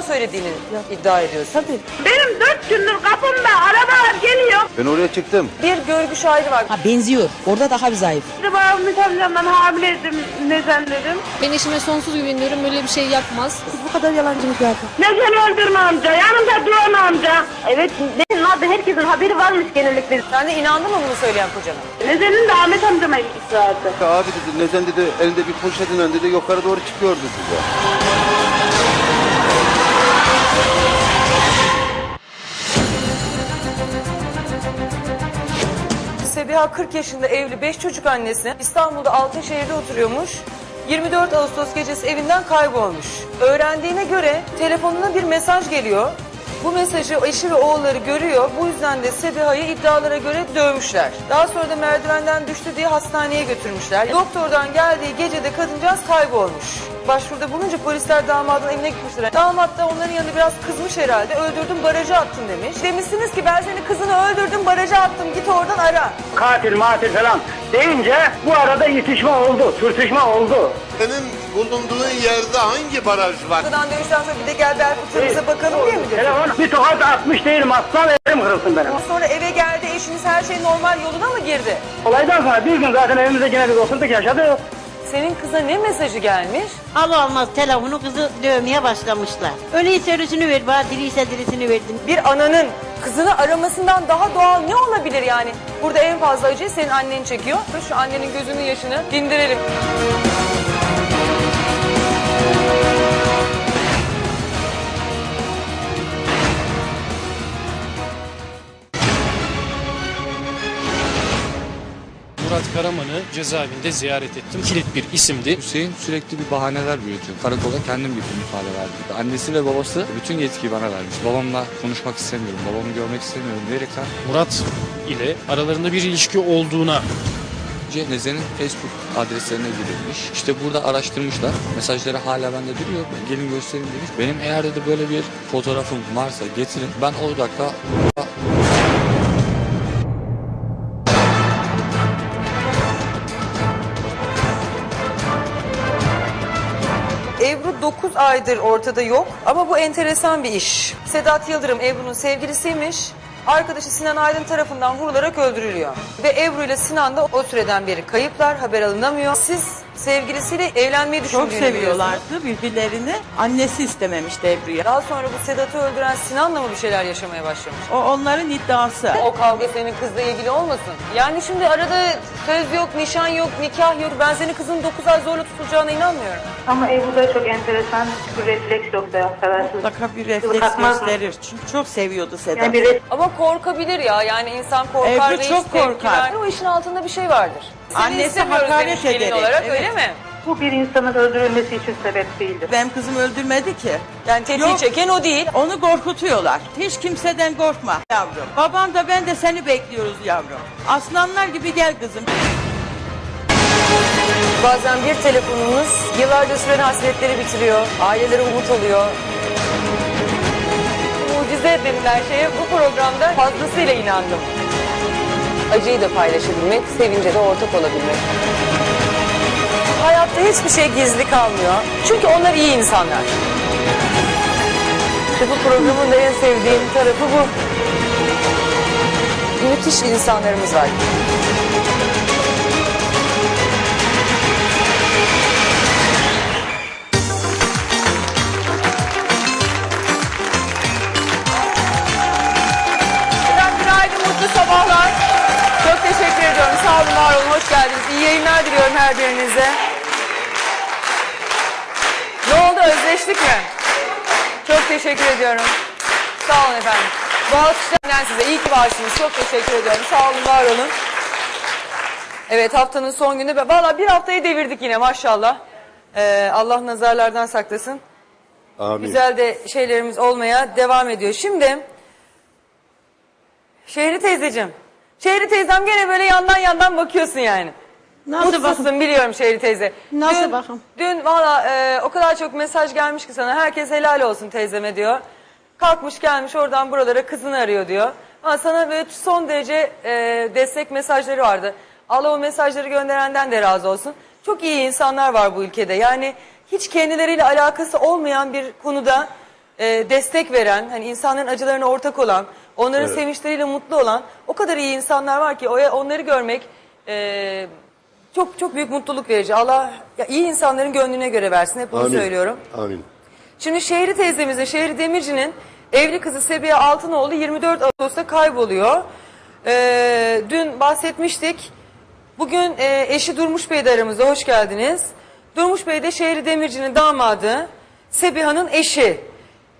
yalan söylediğini iddia ediyorsun. Tabii. Benim dört gündür kapımda arabalar geliyor. Ben oraya çıktım. Bir görgü şahidi var. Ha benziyor. Orada daha bir zayıf. Acaba Ümit amcamdan hamileydim neden dedim. Ben eşime sonsuz güveniyorum. Böyle bir şey yapmaz. Bu kadar yalancılık yapar. Neden öldürme amca yanımda duran amca. Evet benim adı herkesin haberi varmış genellikle. Sen de inandın mı bunu söyleyen kocana? Nezenin de Ahmet amcama ilgisi vardı. Abi dedi Nezen dedi elinde bir poşetin önünde de yukarı doğru çıkıyordu dedi. Sebiha 40 yaşında evli 5 çocuk annesi. İstanbul'da Altınşehir'de oturuyormuş. 24 Ağustos gecesi evinden kaybolmuş. Öğrendiğine göre telefonuna bir mesaj geliyor. Bu mesajı eşi ve oğulları görüyor. Bu yüzden de Sebiha'yı iddialara göre dövmüşler. Daha sonra da merdivenden düştü diye hastaneye götürmüşler. Doktordan geldiği gecede kadıncağız kaybolmuş. Başvuruda bulununca polisler damadın evine gitmişler. Damat da onların yanında biraz kızmış herhalde. Öldürdüm barajı attım demiş. Demişsiniz ki ben senin kızını öldürdüm barajı attım git oradan ara. katil matil falan deyince bu arada itişme oldu, sürtüşme oldu. Senin bulunduğun yerde hangi baraj var? Arkadan dövüşten sonra bir de gel Berkut'umuza bakalım diye mi diyor? Telefon bir tokat atmış değilim aslan elim kırılsın benim. Sonra eve geldi eşiniz her şey normal yoluna mı girdi? Olaydan sonra bir gün zaten evimize gene biz oturduk yaşadık. Senin kıza ne mesajı gelmiş? Al almaz telefonu kızı dövmeye başlamışlar. Öyleyse ölüsünü ver, bana diriyse dirisini verdin. Bir ananın kızını aramasından daha doğal ne olabilir yani? Burada en fazla acıyı senin annen çekiyor. Şu annenin gözünün yaşını dindirelim. Karaman'ı cezaevinde ziyaret ettim. Kilit bir isimdi. Hüseyin sürekli bir bahaneler üretiyor. Karakola kendim gittim ifade verdim. Annesi ve babası bütün yetkiyi bana vermiş. Babamla konuşmak istemiyorum, babamı görmek istemiyorum diyerekten Murat ile aralarında bir ilişki olduğuna önce Nezen'in Facebook adreslerine girilmiş. İşte burada araştırmışlar. Mesajları hala bende duruyor. Gelin göstereyim demiş. Benim eğer dedi böyle bir fotoğrafım varsa getirin. Ben o dakika aydır ortada yok ama bu enteresan bir iş. Sedat Yıldırım Ebru'nun sevgilisiymiş. Arkadaşı Sinan Aydın tarafından vurularak öldürülüyor. Ve Ebru ile Sinan da o süreden beri kayıplar, haber alınamıyor. Siz sevgilisiyle evlenmeyi Çok düşündüğünü biliyorsunuz. seviyorlardı birbirlerini. Annesi istememişti Ebru'ya. Daha sonra bu Sedat'ı öldüren Sinan'la mı bir şeyler yaşamaya başlamış? O onların iddiası. O kavga senin kızla ilgili olmasın. Yani şimdi arada söz yok, nişan yok, nikah yok. Ben senin kızın 9 ay zorla tutulacağına inanmıyorum. Ama Ebru'da çok enteresan bir refleks yoktu affedersiniz. Mutlaka bir refleks Kalkmaz mı? gösterir. Çünkü çok seviyordu Sedat. Yani bir Ama korkabilir ya. Yani insan korkar Ebru ve çok korkar. vermez. O işin altında bir şey vardır. Seni Annesi istemiyoruz hakaret demiş gelin ederek, olarak evet. öyle mi? bu bir insanın öldürülmesi için sebep değildir. Benim kızım öldürmedi ki. Yani tetiği Yok. çeken o değil. Onu korkutuyorlar. Hiç kimseden korkma yavrum. Babam da ben de seni bekliyoruz yavrum. Aslanlar gibi gel kızım. Bazen bir telefonumuz yıllarca süren hasretleri bitiriyor. Ailelere umut oluyor. Mucize denilen şeye bu programda fazlasıyla inandım. Acıyı da paylaşabilmek, sevince de ortak olabilmek. Hayatta hiçbir şey gizli kalmıyor. Çünkü onlar iyi insanlar. İşte bu programın da en sevdiğim tarafı bu. Müthiş insanlarımız var. Hoş geldiniz. İyi yayınlar diliyorum her birinize. Ne oldu, özleştik mi? Çok teşekkür ediyorum. Sağ olun efendim. Bu size. İyi ki varsınız. Çok teşekkür ediyorum. Sağ olun, var olun. Evet haftanın son günü. Valla bir haftayı devirdik yine maşallah. Ee, Allah nazarlardan saklasın. Amin. Güzel de şeylerimiz olmaya devam ediyor. Şimdi Şehri teyzeciğim. Şehri teyzem gene böyle yandan yandan bakıyorsun yani. Nasıl Mutsuzsun bakın? biliyorum Şehri teyze. Nasıl dün, bakın? Dün valla e, o kadar çok mesaj gelmiş ki sana. Herkes helal olsun teyzeme diyor. Kalkmış gelmiş oradan buralara kızını arıyor diyor. Ama sana böyle son derece e, destek mesajları vardı. Allah o mesajları gönderenden de razı olsun. Çok iyi insanlar var bu ülkede. Yani hiç kendileriyle alakası olmayan bir konuda e, destek veren, hani insanların acılarına ortak olan, onların Evet. sevinçleriyle mutlu olan o kadar iyi insanlar var ki o- onları görmek e, çok çok büyük mutluluk verici. Allah ya, iyi insanların gönlüne göre versin. Hep bunu Amin. söylüyorum. Amin. Şimdi Şehri teyzemizin, Şehri Demirci'nin evli kızı Sebiha Altınoğlu 24 Ağustos'ta kayboluyor. Ee, dün bahsetmiştik. Bugün e, eşi Durmuş Bey de aramızda. Hoş geldiniz. Durmuş Bey de Şehri Demirci'nin damadı. Sebiha'nın eşi.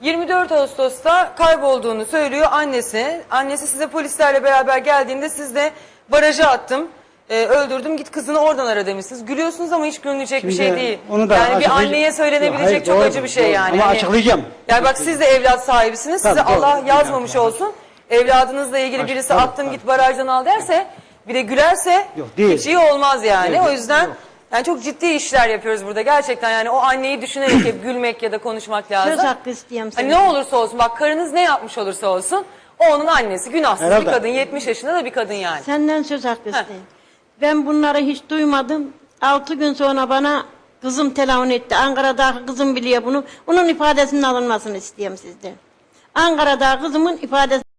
24 Ağustos'ta kaybolduğunu söylüyor annesi. Annesi size polislerle beraber geldiğinde siz de baraja attım. e, öldürdüm git kızını oradan ara demişsiniz. Gülüyorsunuz ama hiç gülünecek bir şey değil. onu da yani bir açıklayacağım. anneye söylenebilecek Hayır, çok doğru, acı bir şey doğru. yani. Ama Hani- açıklayacağım. yani bak siz de evlat sahibisiniz. Size Tabii, doğru. Allah yazmamış olsun. Evladınızla ilgili birisi tabii, attım git barajdan al derse bir de gülerse Yok, değil. hiç iyi olmaz yani. Yok, o yüzden yok. Yani çok ciddi işler yapıyoruz burada. Gerçekten yani o anneyi düşünerek hep gülmek ya da konuşmak lazım. Söz hakkı istiyorum Hani ne olursa olsun bak karınız ne yapmış olursa olsun o onun annesi. Günahsız Herhalde. bir kadın 70 yaşında da bir kadın yani. Senden söz hakkı isteyeyim. Ben bunları hiç duymadım. Altı gün sonra bana kızım telefon etti. Ankara'daki kızım biliyor bunu. Onun ifadesinin alınmasını istiyorum sizden. Ankara'da kızımın ifadesi